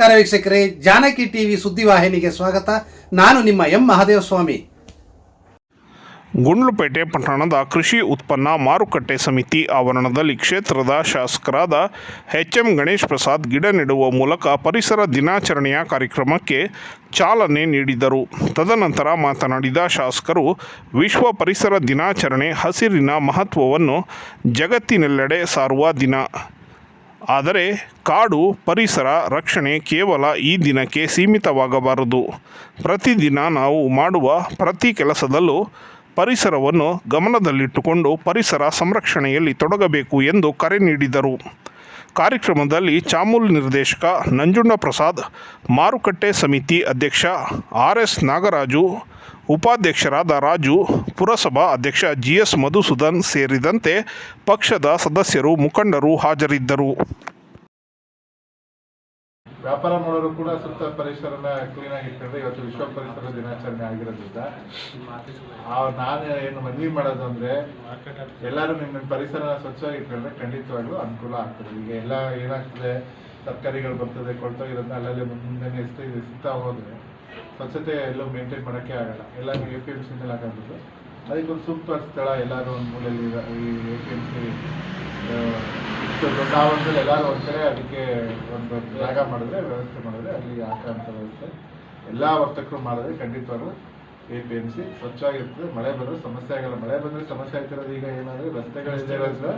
ವೀಕ್ಷಕರೇ, ಜಾನಕಿ ಟಿವಿ ಸುದ್ದಿವಾಹಿನಿಗೆ ಸ್ವಾಗತ. ನಾನು ನಿಮ್ಮ ಎಂ ಮಹಾದೇವಸ್ವಾಮಿ. ಗುಂಡ್ಲುಪೇಟೆ ಪಟ್ಟಣದ ಕೃಷಿ ಉತ್ಪನ್ನ ಮಾರುಕಟ್ಟೆ ಸಮಿತಿ ಆವರಣದಲ್ಲಿ ಕ್ಷೇತ್ರದ ಶಾಸಕರಾದ ಎಚ್ ಎಂ ಗಣೇಶ್ ಪ್ರಸಾದ್ ಗಿಡ ನೆಡುವ ಮೂಲಕ ಪರಿಸರ ದಿನಾಚರಣೆಯ ಕಾರ್ಯಕ್ರಮಕ್ಕೆ ಚಾಲನೆ ನೀಡಿದರು. ತದನಂತರ ಮಾತನಾಡಿದ ಶಾಸಕರು, ವಿಶ್ವ ಪರಿಸರ ದಿನಾಚರಣೆ ಹಸಿರಿನ ಮಹತ್ವವನ್ನು ಜಗತ್ತಿನೆಲ್ಲೆಡೆ ಸಾರುವ ದಿನ. ಆದರೆ ಕಾಡು ಪರಿಸರ ರಕ್ಷಣೆ ಕೇವಲ ಈ ದಿನಕ್ಕೆ ಸೀಮಿತವಾಗಬಾರದು. ಪ್ರತಿದಿನ ನಾವು ಮಾಡುವ ಪ್ರತಿ ಕೆಲಸದಲ್ಲೂ ಪರಿಸರವನ್ನು ಗಮನದಲ್ಲಿಟ್ಟುಕೊಂಡು ಪರಿಸರ ಸಂರಕ್ಷಣೆಯಲ್ಲಿ ತೊಡಗಬೇಕು ಎಂದು ಕರೆ ನೀಡಿದರು. ಕಾರ್ಯಕ್ರಮದಲ್ಲಿ ಚಾಮುಲ್ ನಿರ್ದೇಶಕ ನಂಜುಂಡ ಪ್ರಸಾದ್, ಮಾರುಕಟ್ಟೆ ಸಮಿತಿ ಅಧ್ಯಕ್ಷ ಆರ್ ಎಸ್ ನಾಗರಾಜು, ಉಪಾಧ್ಯಕ್ಷರಾದ ರಾಜು, ಪುರಸಭಾ ಅಧ್ಯಕ್ಷ ಜಿ ಎಸ್ ಮಧುಸೂದನ್ ಸೇರಿದಂತೆ ಪಕ್ಷದ ಸದಸ್ಯರು ಮುಖಂಡರು ಹಾಜರಿದ್ದರು. ವ್ಯಾಪಾರ ಮಾಡೋರು ಕೂಡ ಸುತ್ತ ಪರಿಸರನ ಕ್ಲೀನ್ ಆಗಿ ಇಟ್ಕೊಂಡ್ರೆ ಇವತ್ತು ವಿಶ್ವ ಪರಿಸರ ದಿನಾಚರಣೆ ಆಗಿರೋದ್ರಿಂದ ನಾನು ಏನು ಮನವಿ ಮಾಡೋದು ಅಂದ್ರೆ ಎಲ್ಲರೂ ನಿಮ್ಮ ಪರಿಸರ ಪರಿಸರನ ಸ್ವಚ್ಛವಾಗಿ ಇಟ್ಕೊಂಡ್ರೆ ಖಂಡಿತವಾಗ್ಲೂ ಅನುಕೂಲ ಆಗ್ತದೆ. ಈಗ ಎಲ್ಲ ಏನಾಗ್ತದೆ, ತರಕಾರಿಗಳು ಬರ್ತದೆ ಕೊಳ್ತೋಗಿರೋದನ್ನ ಅಲ್ಲಲ್ಲಿ ಮುಂದೆ ಇದೆ ಸುತ್ತ ಹೋದ್ರೆ ಸ್ವಚ್ಛತೆ ಎಲ್ಲೂ ಮೇಂಟೈನ್ ಮಾಡೋಕ್ಕೆ ಆಗಲ್ಲ. ಎಲ್ಲ ಎ ಪಿ ಎಂ ಸಿನಲ್ಲಿ ಅದಕ್ಕೆ ಅದಕ್ಕೊಂದು ಸೂಕ್ತ ಸ್ಥಳ, ಎಲ್ಲರೂ ಒಂದು ಮೂಲೆಯಲ್ಲಿ ಈ ಎ ಪಿ ಎಂ ಸಿ ಇಷ್ಟು ದೊಡ್ಡ ಆವರಣದಲ್ಲಿ ಎಲ್ಲರೂ ಹೋಗ್ತಾರೆ ಅದಕ್ಕೆ ಒಂದು ಜಾಗ ಮಾಡಿದ್ರೆ ವ್ಯವಸ್ಥೆ ಮಾಡಿದ್ರೆ ಅಲ್ಲಿ ಹಾಕೋಂಥ ವ್ಯವಸ್ಥೆ. ಎಲ್ಲ ವರ್ತಕರು ಮಾಡಿದ್ರೆ ಖಂಡಿತವಾಗ್ಲೂ ಎ ಪಿ ಎಂ ಸಿ ಸ್ವಚ್ಛವಾಗಿರ್ತದೆ. ಮಳೆ ಬಂದ್ರೆ ಸಮಸ್ಯೆ ಆಗಲ್ಲ. ಮಳೆ ಬಂದ್ರೆ ಸಮಸ್ಯೆ ಆಗ್ತಿರೋದು ಈಗ ಏನಾದ್ರೆ ರಸ್ತೆಗಳು